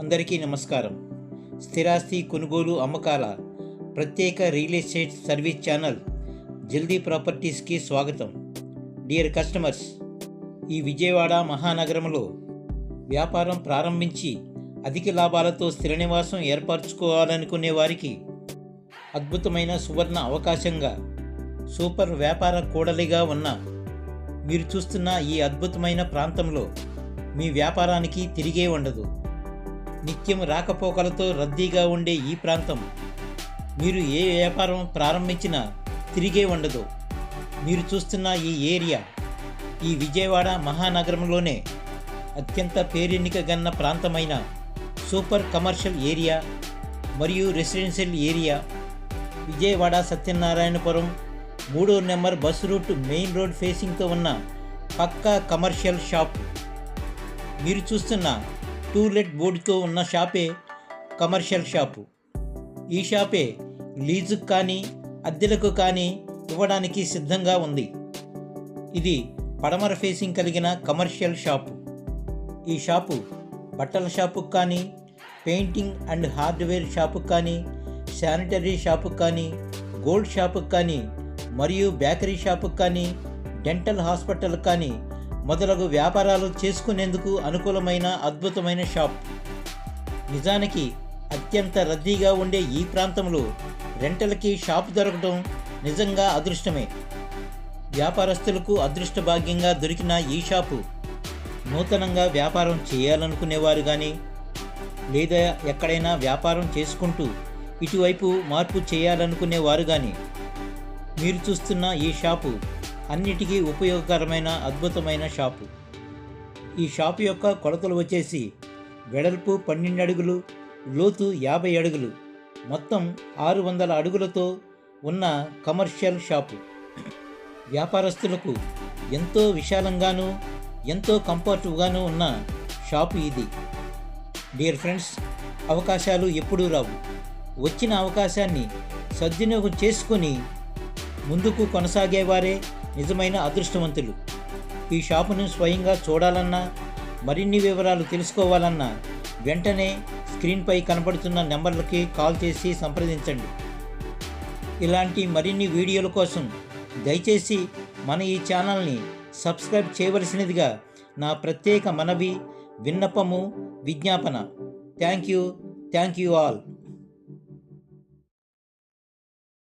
అందరికీ నమస్కారం. స్థిరాస్తి కొనుగోలు అమ్మకాల ప్రత్యేక రియల్ ఎస్టేట్ సర్వీస్ ఛానల్ జల్దీ ప్రాపర్టీస్కి స్వాగతం. డియర్ కస్టమర్స్ ఈ విజయవాడ మహానగరంలో వ్యాపారం ప్రారంభించి అధిక లాభాలతో స్థిర నివాసం ఏర్పరచుకోవాలనుకునే వారికి అద్భుతమైన సువర్ణ అవకాశంగా సూపర్ వ్యాపార కూడలిగా ఉన్న మీరు చూస్తున్న ఈ అద్భుతమైన ప్రాంతంలో మీ వ్యాపారానికి తిరిగే ఉండదు. నిత్యం రాకపోకలతో రద్దీగా ఉండే ఈ ప్రాంతం మీరు ఏ వ్యాపారం ప్రారంభించినా తిరిగే ఉండదు మీరు చూస్తున్న ఈ ఏరియా ఈ విజయవాడ మహానగరంలోనే అత్యంత పేరెన్నికగన్న ప్రాంతమైన సూపర్ కమర్షియల్ ఏరియా మరియు రెసిడెన్షియల్ ఏరియా విజయవాడ సత్యనారాయణపురం మూడో number bus route main road ఫేసింగ్తో ఉన్న పక్కా కమర్షియల్ షాప్. మీరు చూస్తున్న టూలెట్ బోర్డుతో ఉన్న షాపే కమర్షియల్ షాపు. ఈ షాపే లీజుకు కానీ అద్దెలకు కానీ ఇవ్వడానికి సిద్ధంగా ఉంది. ఇది పడమర ఫేసింగ్ కలిగిన కమర్షియల్ షాపు. ఈ షాపు బట్టల షాపుకు కానీ పెయింటింగ్ అండ్ హార్డ్వేర్ షాపుకు కానీ శానిటరీ షాపుకు కానీ గోల్డ్ షాపుకు కానీ మరియు బేకరీ షాపుకు కానీ డెంటల్ హాస్పిటల్ కానీ మొదలగు వ్యాపారాలు చేసుకునేందుకు అనుకూలమైన అద్భుతమైన షాప్. నిజానికి అత్యంత రద్దీగా ఉండే ఈ ప్రాంతంలో రెంటలకి షాప్ దొరకడం నిజంగా అదృష్టమే. వ్యాపారస్తులకు అదృష్ట భాగ్యంగా దొరికిన ఈ షాపు నూతనంగా వ్యాపారం చేయాలనుకునేవారు కానీ లేదా ఎక్కడైనా వ్యాపారం చేసుకుంటూ ఇటువైపు మార్పు చేయాలనుకునేవారు కానీ మీరు చూస్తున్న ఈ షాపు అన్నిటికీ ఉపయోగకరమైన అద్భుతమైన షాపు. ఈ షాపు యొక్క కొలతలు వచ్చేసి వెడల్పు పన్నెండు అడుగులు లోతు యాభై అడుగులు మొత్తం ఆరు వందల అడుగులతో ఉన్న కమర్షియల్ షాపు. వ్యాపారస్తులకు ఎంతో విశాలంగాను ఎంతో కంఫర్ట్గాను ఉన్న షాపు ఇది. డియర్ ఫ్రెండ్స్ అవకాశాలు ఎప్పుడూ రావు. వచ్చిన అవకాశాన్ని సద్వినియోగం చేసుకొని ముందుకు కొనసాగేవారే నిజమైన అదృష్టవంతులు. ఈ షాపును స్వయంగా చూడాలన్నా మరిన్ని వివరాలు తెలుసుకోవాలన్నా వెంటనే స్క్రీన్పై కనబడుతున్న నెంబర్లకి కాల్ చేసి సంప్రదించండి. ఇలాంటి మరిన్ని వీడియోల కోసం దయచేసి మన ఈ ఛానల్ని సబ్స్క్రైబ్ చేయవలసినదిగా నా ప్రత్యేక మనవి విన్నపము విజ్ఞాపన. Thank you. Thank you all.